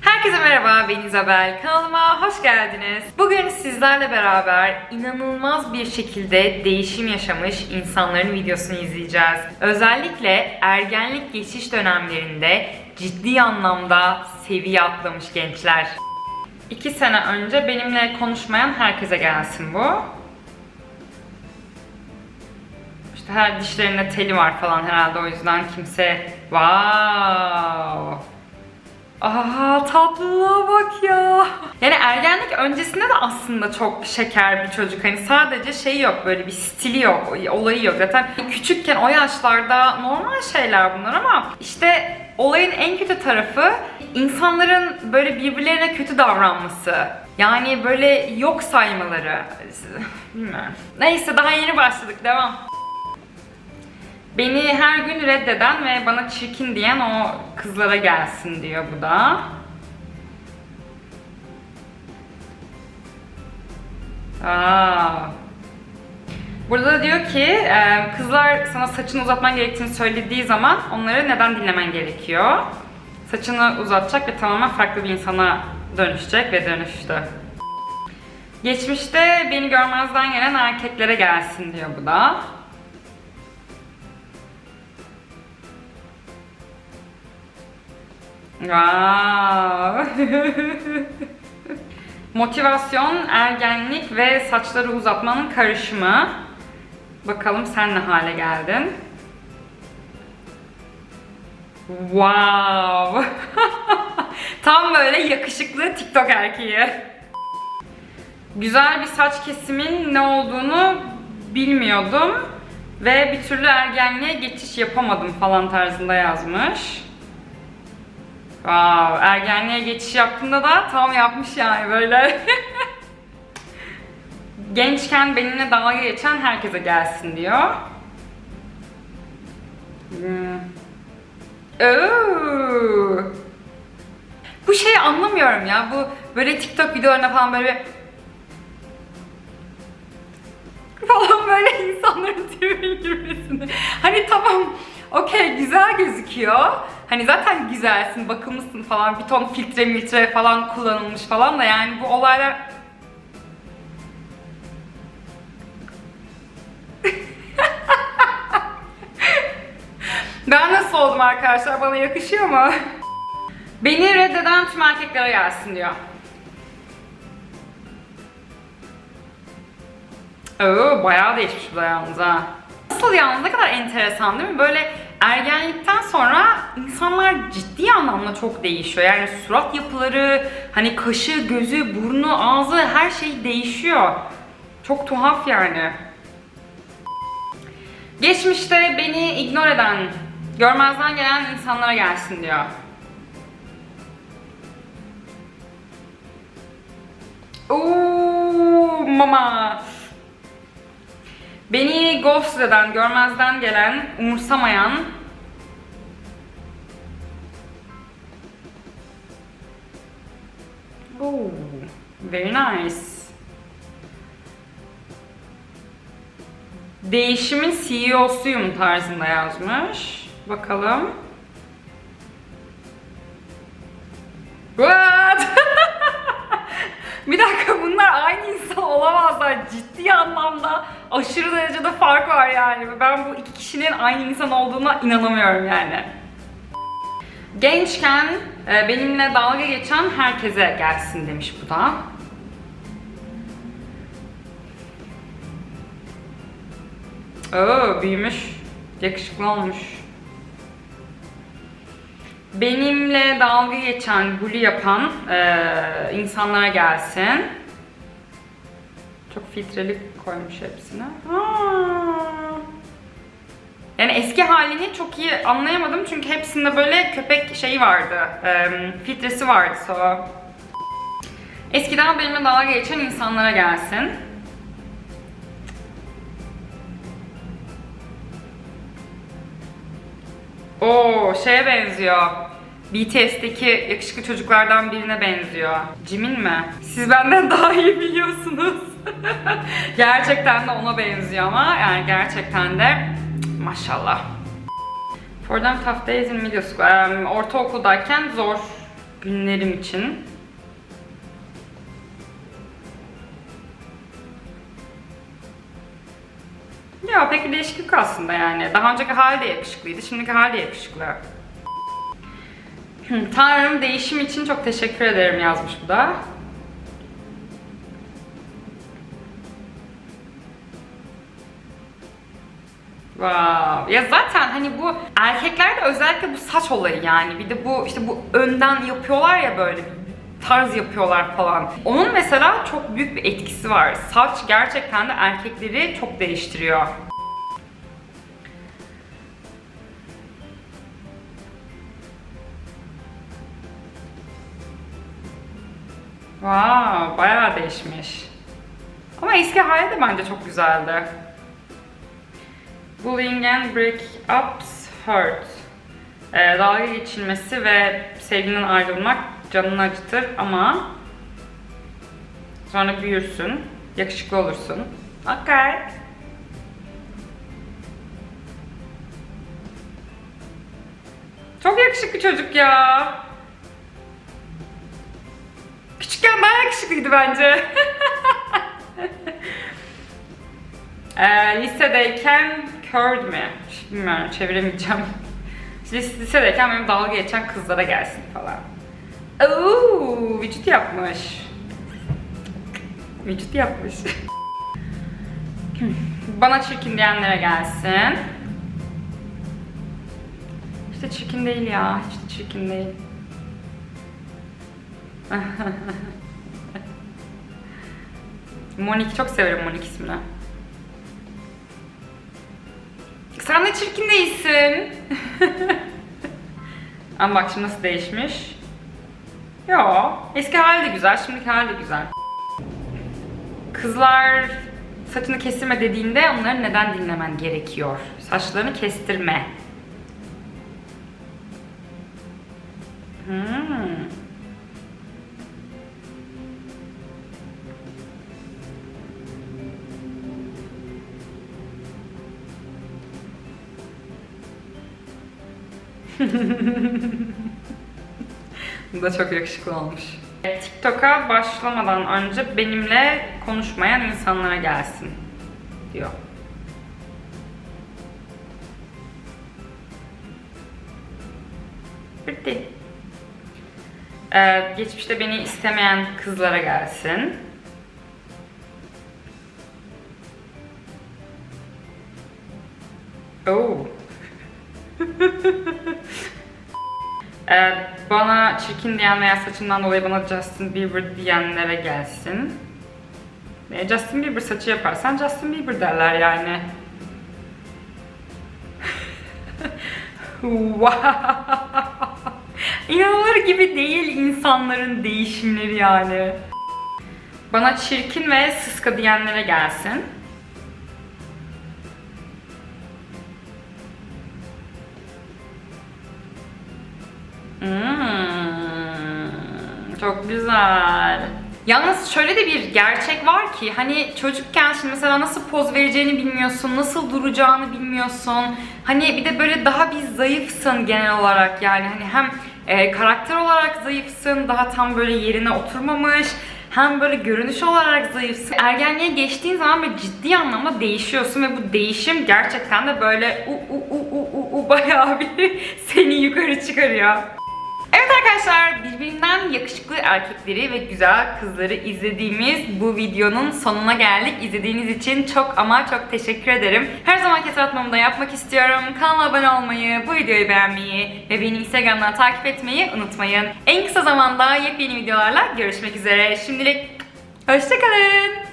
Herkese merhaba, ben İzabel. Kanalıma hoş geldiniz. Bugün sizlerle beraber inanılmaz bir şekilde değişim yaşamış insanların videosunu izleyeceğiz. Özellikle ergenlik geçiş dönemlerinde ciddi anlamda seviye atlamış gençler. İki sene önce benimle konuşmayan herkese gelsin bu. İşte her dişlerinde teli var falan herhalde o yüzden kimse wow Aa tatlılığa bak ya. Yani ergenlik öncesinde de aslında çok şeker bir çocuk. Hani sadece şey yok böyle bir stili yok, olayı yok. Zaten küçükken o yaşlarda normal şeyler bunlar ama işte olayın en kötü tarafı insanların böyle birbirlerine kötü davranması. Yani böyle yok saymaları. Bilmiyorum. Neyse daha yeni başladık. Devam. Beni her gün reddeden ve bana çirkin diyen o kızlara gelsin diyor bu da. Aa. Burada da diyor ki e, kızlar sana saçını uzatman gerektiğini söylediği zaman onları neden dinlemen gerekiyor? Saçını uzatacak ve tamamen farklı bir insana dönüşecek ve dönüştü. Geçmişte beni görmezden gelen erkeklere gelsin diyor bu da. Motivasyon, ergenlik ve saçları uzatmanın karışımı. Bakalım sen ne hale geldin? Wow. Tam böyle yakışıklı TikTok erkeği. Güzel bir saç kesimin ne olduğunu bilmiyordum ve bir türlü ergenliğe geçiş yapamadım falan tarzında yazmış. Wow, ergenliğe geçiş yaptığında da tam yapmış yani böyle. Gençken benimle dalga geçen herkese gelsin diyor. Hmm. Oo. Bu şeyi anlamıyorum ya. Bu böyle TikTok videolarına falan böyle falan böyle insanların tribüne girmesini. Hani tamam okey güzel gözüküyor. Hani zaten güzelsin, bakımlısın falan. Bir ton filtre miltre falan kullanılmış falan da yani bu olaylar... ben nasıl oldum arkadaşlar? Bana yakışıyor mu? Beni reddeden tüm erkeklere gelsin diyor. Oo, bayağı değişmiş bu da yalnız ha. Nasıl yalnız ne kadar enteresan değil mi? Böyle ergenlikten sonra insanlar ciddi anlamda çok değişiyor. Yani surat yapıları, hani kaşı, gözü, burnu, ağzı her şey değişiyor. Çok tuhaf yani. Geçmişte beni ignore eden, görmezden gelen insanlara gelsin diyor. Oo, mama. Beni ghost eden, görmezden gelen, umursamayan very nice. Değişimin CEO'suyum tarzında yazmış. Bakalım. What? Bir dakika bunlar aynı insan olamazlar. Ciddi anlamda aşırı derecede fark var yani. Ben bu iki kişinin aynı insan olduğuna inanamıyorum yani. Gençken e, benimle dalga geçen herkese gelsin demiş bu da. Oo büyümüş. Yakışıklı olmuş. Benimle dalga geçen, bully yapan e, insanlara gelsin. Çok filtreli koymuş hepsine. Aa. Yani eski halini çok iyi anlayamadım çünkü hepsinde böyle köpek şeyi vardı, e, filtresi vardı so. Eskiden benimle dalga geçen insanlara gelsin. Oo şeye benziyor. BTS'teki yakışıklı çocuklardan birine benziyor. Jimin mi? Siz benden daha iyi biliyorsunuz. gerçekten de ona benziyor ama yani gerçekten de maşallah. For them tough days in middle school. Em, ortaokuldayken zor günlerim için. Ya pek bir değişiklik aslında yani. Daha önceki hali de yakışıklıydı, şimdiki hali de yakışıklı. Hı, Tanrım değişim için çok teşekkür ederim yazmış bu da. Wow. Ya zaten hani bu erkeklerde özellikle bu saç olayı yani. Bir de bu işte bu önden yapıyorlar ya böyle tarz yapıyorlar falan. Onun mesela çok büyük bir etkisi var. Saç gerçekten de erkekleri çok değiştiriyor. Wow, bayağı değişmiş. Ama eski hali de bence çok güzeldi. Bullying and break-ups hurt. Ee, dalga geçilmesi ve sevgilinin ayrılmak canını acıtır ama sonra büyürsün, yakışıklı olursun. Okay. Çok yakışıklı çocuk ya. Küçükken daha yakışıklıydı bence. Ee, lisedeyken kördü mü? Bilmiyorum çeviremeyeceğim. Lis- lisedeyken benim dalga geçen kızlara gelsin falan. Oo, vücut yapmış. Vücut yapmış. Bana çirkin diyenlere gelsin. İşte çirkin değil ya, hiç de çirkin değil. Monique çok severim Monique ismini. Sen de çirkin değilsin. Ama bak şimdi nasıl değişmiş. Yo, eski hali de güzel, şimdiki hali de güzel. Kızlar saçını kestirme dediğinde onları neden dinlemen gerekiyor? Saçlarını kestirme. Hmm. Bu da çok yakışıklı olmuş. TikTok'a başlamadan önce benimle konuşmayan insanlara gelsin diyor. Bitti. Ee, geçmişte beni istemeyen kızlara gelsin. Oh. Ee, bana çirkin diyen veya saçımdan dolayı bana Justin Bieber diyenlere gelsin. Ee, Justin Bieber saçı yaparsan Justin Bieber derler yani. İnanılır gibi değil insanların değişimleri yani. Bana çirkin ve sıska diyenlere gelsin. Hmm, çok güzel. Yalnız şöyle de bir gerçek var ki hani çocukken şimdi mesela nasıl poz vereceğini bilmiyorsun, nasıl duracağını bilmiyorsun. Hani bir de böyle daha bir zayıfsın genel olarak yani hani hem e, karakter olarak zayıfsın, daha tam böyle yerine oturmamış. Hem böyle görünüş olarak zayıfsın. Ergenliğe geçtiğin zaman böyle ciddi anlamda değişiyorsun ve bu değişim gerçekten de böyle u u u u u, u bayağı bir seni yukarı çıkarıyor. Evet arkadaşlar birbirinden yakışıklı erkekleri ve güzel kızları izlediğimiz bu videonun sonuna geldik. İzlediğiniz için çok ama çok teşekkür ederim. Her zamanki hatırlatmamı da yapmak istiyorum. Kanala abone olmayı, bu videoyu beğenmeyi ve beni Instagram'dan takip etmeyi unutmayın. En kısa zamanda yepyeni videolarla görüşmek üzere. Şimdilik hoşçakalın.